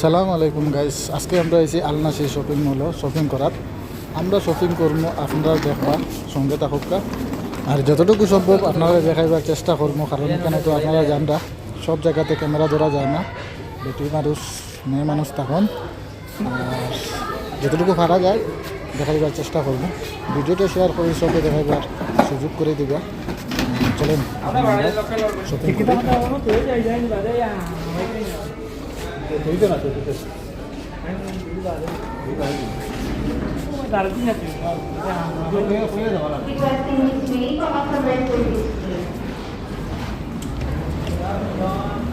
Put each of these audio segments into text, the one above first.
সালাম আলাইকুম গাইস, আজকে আমরা এসেছি আলনাসি শপিং মলে শপিং করার। আমরা শপিং করব আপনারা দেখবা, সঙ্গে থাকুকা আর যতটুকু সম্ভব আপনারা দেখাইবার চেষ্টা করব, কারণ এখানে তো আপনারা জানরা সব জায়গাতে ক্যামেরা ধরা যায় না। বেটি মানুষ, মেয়ে মানুষ তখন। আর যতটুকু পারা যায়, দেখাইবার চেষ্টা করব। ভিডিওটা শেয়ার করে সবকে দেখাইবার সুযোগ করে দিবা। চলেন, আপনারা শপিং 되잖 아, 되게 됐 어. 이거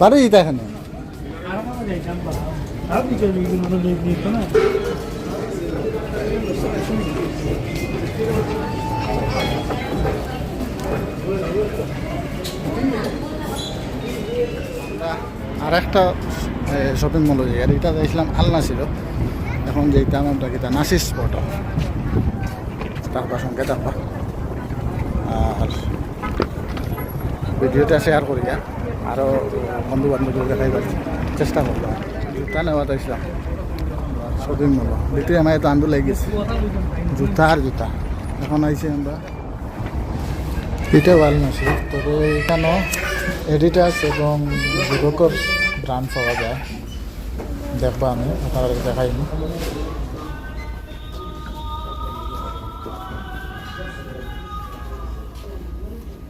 পারি দিতে এখানে? আর একটা শপিং মল হয়ে আর এটা দেখছিলাম আলনা ছিল। এখন যেতাম আমরা কিতা নাসিস স্পট তারপর সঙ্গে তারপর আর ভিডিওটা শেয়ার করিয়া আরও বন্ধু বান্ধব দেখাইবার চেষ্টা করব। জুতা নেওয়া চাইছিলাম শপিং মল দ্বিতীয় আমার তো আন্দোলন গেছে। জুতা আর জুতা। এখন আইছি আমরা। এটা ভালো নাছি তবে এখানেও এডিটাস এবং যুবকর ব্রান্ড পাওয়া যায়। দেখবা আমি, আপনাদের দেখাইনি।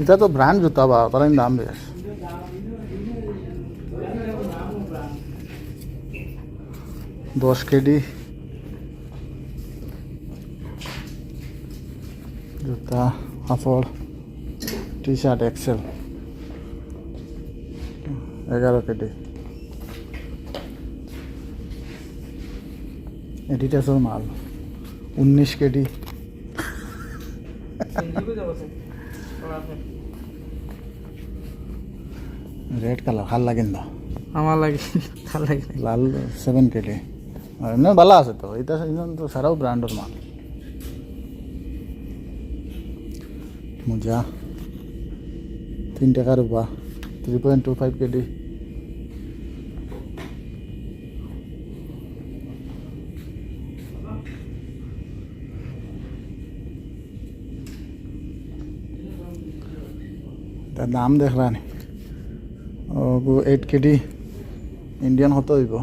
এটা তো ব্র্যান্ড জুতা বা, তার দাম বেশ। দশ কেডি জুতা কাপড় টি শার্ট এক্সেল। এগারো কেডি এডিটাসের মাল। উনিশ কেডি রেড কালার ভালো লাগেন না। আমার লাগে ভালো লাগে লাল সেভেন কেডি আর এমনি ভালো আছে তো এটা তো সারাও ব্র্যান্ডের মাল। মোজা। তিন টাকা Rupa three point two five KD তার দাম দেখলা নি ও এইট কেডি ইন্ডিয়ান হতো হইব?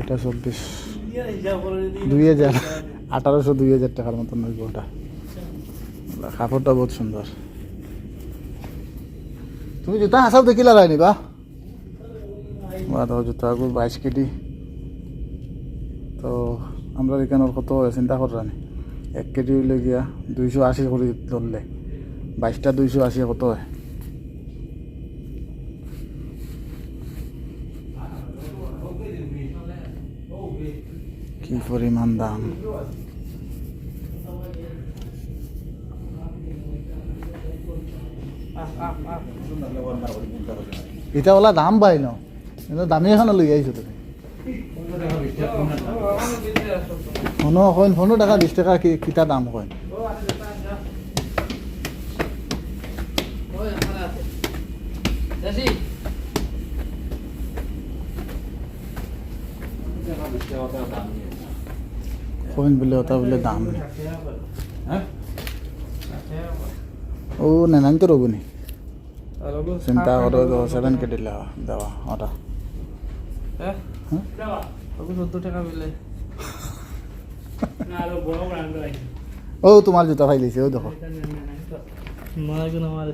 এটা চব্বিশ। দুই হাজার। আঠারোশো দুই হাজার টাকার মতন হইব ওটা। কাপড়টা বহুত সুন্দর। তুমি জুতা হাসাও দেখিলা রায়নি বা? বা তো জুতা বাইশ কেডি তো আমরা এখানে কত চিন্তা করানি এক কেজি হইলে গিয়া দুইশো আশি করে ধরলে। বাইশটা দুইশো আশি কত কি পরিমাণ দাম? এটা ওলা দাম পাই ন? দামী এখন লৈ আহিছো তুমি। ফোনো কইন ফোনো টাকা বিশ টাকা কি কিতা দাম কইন কইন বলে ওটা বলে দাম নেই ও নেনান তো রবুনি চিন্তা করো সেভেন কেটে দেওয়া ওটা হ্যাঁ ওকে চোদ্দ টাকা পেলে ও তোমার জুতা ফাইলিছে ও দেখো মারা গুণ আমার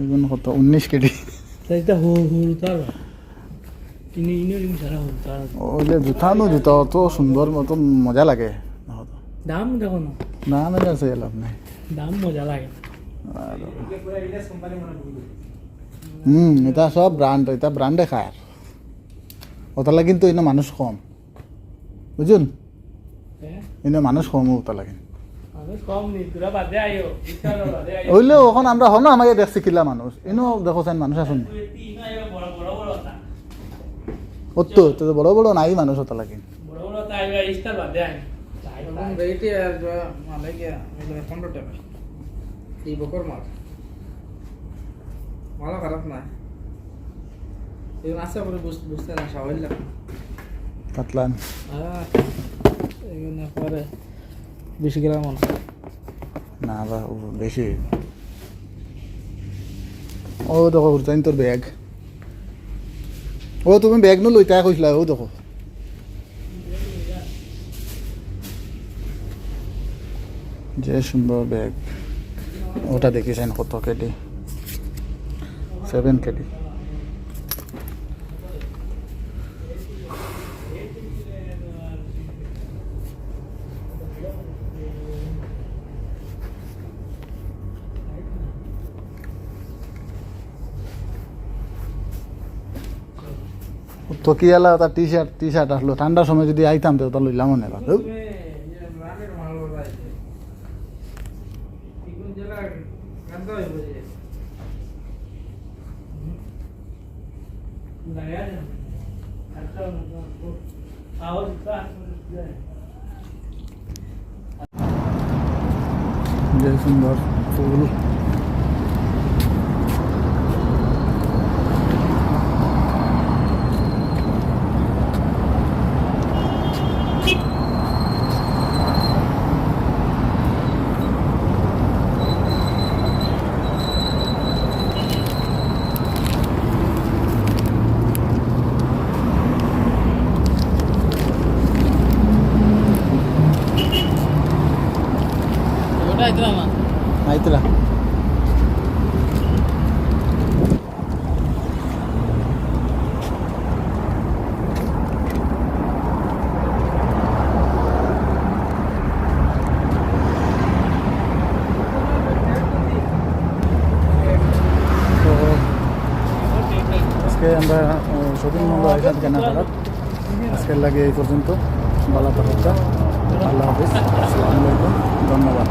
এগুন কত উনিশ কেডি সেইটা হু হুড় তার ইনি ইনি ইনি সারা হুড় তার ওই যে জুতা নো জুতা অত সুন্দর মতো মজা লাগে। দাম দেখো না না না আছে লাভ নাই দাম মজা লাগে হুম এটা সব ব্র্যান্ড এটা ব্র্যান্ডে খায় ওতালা কিন্তু এনে মানুষ কম বুঝুন এনে মানুষ কম ওতালা কিন্তু হইলেও এখন আমরা হন আমাকে দেখছি কিলা মানুষ। এনেও দেখো মানুষ আসুন তা বড় বড় নাই মানুষ ওতালা কিন্তু বড় বড় তা আইবা ইস্তার বাদে আই রেটে আর মানে কি পনেরো টাকা। এই ভালো খারাপ না। আছে আমরা বুঝতে না সবাই লাগে কাতলান। এগুলো পরে। বিশ মনে? না বা ও বেশি। ও দেখো উঠতাইন তোর ব্যাগ ও তুমি ব্যাগ নো লইতা কইছিলা ও দেখো। যে সুন্দর ব্যাগ ওটা দেখিছেন কত কেডি। Seven KD. তো কি আলা তার টি শার্ট টি শার্ট আসলো? ঠান্ডার সময় যদি আইতাম তো ওটা লইলাম বা যে সুন্দর ಆಯ್ತಲ್ಲ তো আজকে আমরা শপিং মল আইসাদ কেনা করার আজকের লাগে এই পর্যন্ত ভালো থাকা আল্লাহ হাফিজ আসসালামু আলাইকুম ধন্যবাদ